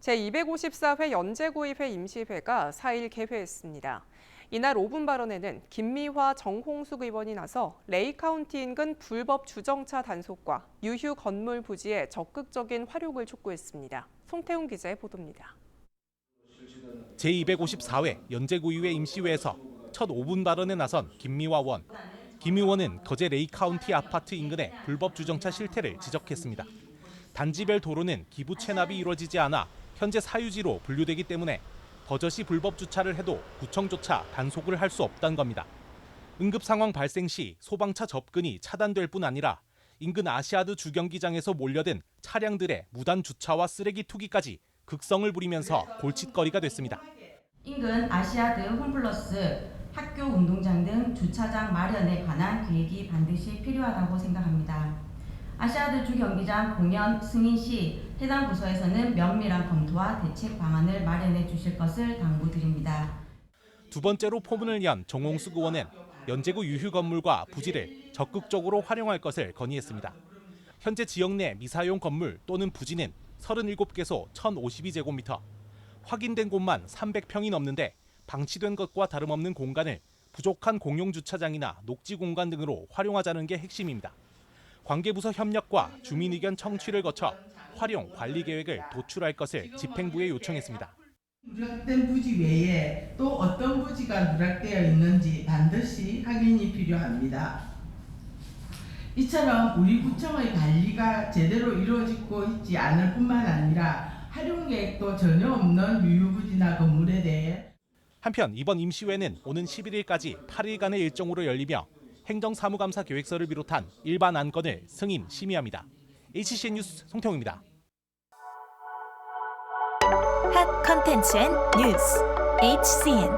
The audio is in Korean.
제254회 연재구의회 임시회가 4일 개회했습니다. 이날 5분 발언에는 김미화, 정홍숙 의원이 나서 레이카운티 인근 불법 주정차 단속과 유휴 건물 부지의 적극적인 활용을 촉구했습니다. 송태훈 기자의 보도입니다. 제254회 연제구의회 임시회에서 첫 5분 발언에 나선 김미화 의원. 김 의원은 거제 레이카운티 아파트 인근의 불법 주정차 실태를 지적했습니다. 단지별 도로는 기부 체납이 이루어지지 않아 현재 사유지로 분류되기 때문에 버젓이 불법 주차를 해도 구청조차 단속을 할 수 없다는 겁니다. 응급 상황 발생 시 소방차 접근이 차단될 뿐 아니라 인근 아시아드 주경기장에서 몰려든 차량들의 무단 주차와 쓰레기 투기까지 극성을 부리면서 골칫거리가 됐습니다. 인근 아시아드 홈플러스 학교 운동장 등 주차장 마련에 관한 계획이 반드시 필요하다고 생각합니다. 아시아드 주경기장 공연 승인 시 해당 부서에서는 면밀한 검토와 대책 방안을 마련해 주실 것을 당부드립니다. 두 번째로 포문을 연 정홍숙 의원은 연제구 유휴 건물과 부지를 적극적으로 활용할 것을 건의했습니다. 현재 지역 내 미사용 건물 또는 부지는 37개소 1,052제곱미터, 확인된 곳만 300평이 넘는데 방치된 것과 다름없는 공간을 부족한 공용 주차장이나 녹지 공간 등으로 활용하자는 게 핵심입니다. 관계부서 협력과 주민 의견 청취를 거쳐 활용 관리 계획을 도출할 것을 집행부에 요청했습니다. 누락된 부지 외에 또 어떤 부지가 누락되어 있는지 반드시 확인이 필요합니다. 이처럼 우리 구청의 관리가 제대로 이루어지고 있지 않을 뿐만 아니라 활용 계획도 전혀 없는 유휴부지나 건물에 대해 한편 이번 임시회는 오는 11일까지 8일간의 일정으로 열리며 행정사무감사 계획서를 비롯한 일반 안건을 승인 심의합니다. HCN 뉴스 송태웅입니다. 핫 컨텐츠 앤 뉴스 HCN